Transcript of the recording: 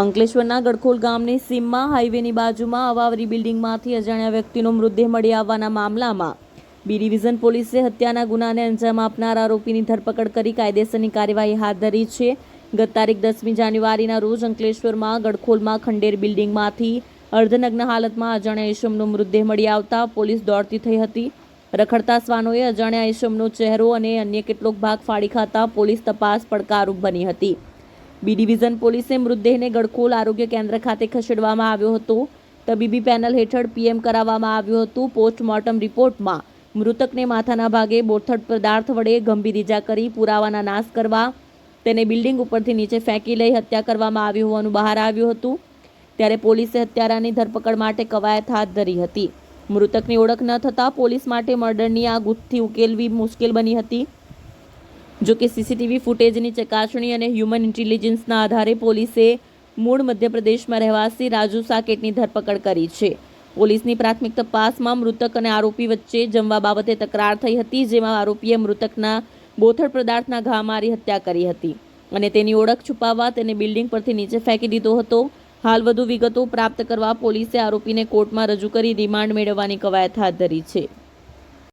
અંકલેશ્વરના ગડખોલ ગામની સીમમાં હાઈવેની બાજુમાં અવાવરી બિલ્ડિંગમાંથી અજાણ્યા વ્યક્તિનો મૃતદેહ મળી આવવાના મામલામાં. બી ડિવિઝન પોલીસે હત્યાના ગુનાને અંજામ આપનાર આરોપીની ધરપકડ કરી કાયદેસરની કાર્યવાહી હાથ ધરી છે. ગત તારીખ દસમી જાન્યુઆરીના રોજ અંકલેશ્વરમાં ગડખોલમાં ખંડેર બિલ્ડિંગમાંથી અર્ધનગ્ન હાલતમાં અજાણ્યા ઈશમનો મૃતદેહ મળી આવતા પોલીસ દોડતી થઈ હતી. રખડતા શ્વાનોએ અજાણ્યા ઈશમનો ચહેરો અને અન્ય કેટલોક ભાગ ફાડી ખાતા પોલીસ તપાસ પડકારરૂપ બની હતી. બી ડિવિઝન પોલીસે મૃતદેહને ગડખોલ આરોગ્ય કેન્દ્ર ખાતે ખસેડવામાં આવ્યો હતો. તબીબી પેનલ હેઠળ પીએમ કરાવવામાં આવ્યું હતું. પોસ્ટમોર્ટમ રિપોર્ટમાં મૃતકને માથાના ભાગે બોથડ પદાર્થ વડે ગંભીર ઇજા કરી પુરાવાના નાશ કરવા, તેને બિલ્ડિંગ ઉપરથી નીચે ફેંકી લઈ હત્યા કરવામાં આવી હોવાનું બહાર આવ્યું હતું. ત્યારે પોલીસે હત્યારાની ધરપકડ માટે કવાયત હાથ ધરી હતી. મૃતકની ઓળખ ન થતાં પોલીસ માટે મર્ડરની આ ગુથ્થી ઉકેલવી મુશ્કેલ બની હતી. જો કે સીસીટીવી ફૂટેજની ચકાસણી અને હ્યુમન ઇન્ટેલિજન્સના આધારે પોલીસે મૂળ મધ્યપ્રદેશમાં રહેવાસી રાજુ સાકેટની ધરપકડ કરી છે. પોલીસની પ્રાથમિક તપાસમાં મૃતક અને આરોપી વચ્ચે જમવા બાબતે તકરાર થઈ હતી, જેમાં આરોપીએ મૃતકના બોથડ પદાર્થના ઘા મારી હત્યા કરી હતી અને તેની ઓળખ છુપાવવા તેને બિલ્ડિંગ પરથી નીચે ફેંકી દીધો હતો. હાલ વધુ વિગતો પ્રાપ્ત કરવા પોલીસે આરોપીને કોર્ટમાં રજૂ કરી રિમાન્ડ મેળવવાની કવાયત હાથ ધરી છે.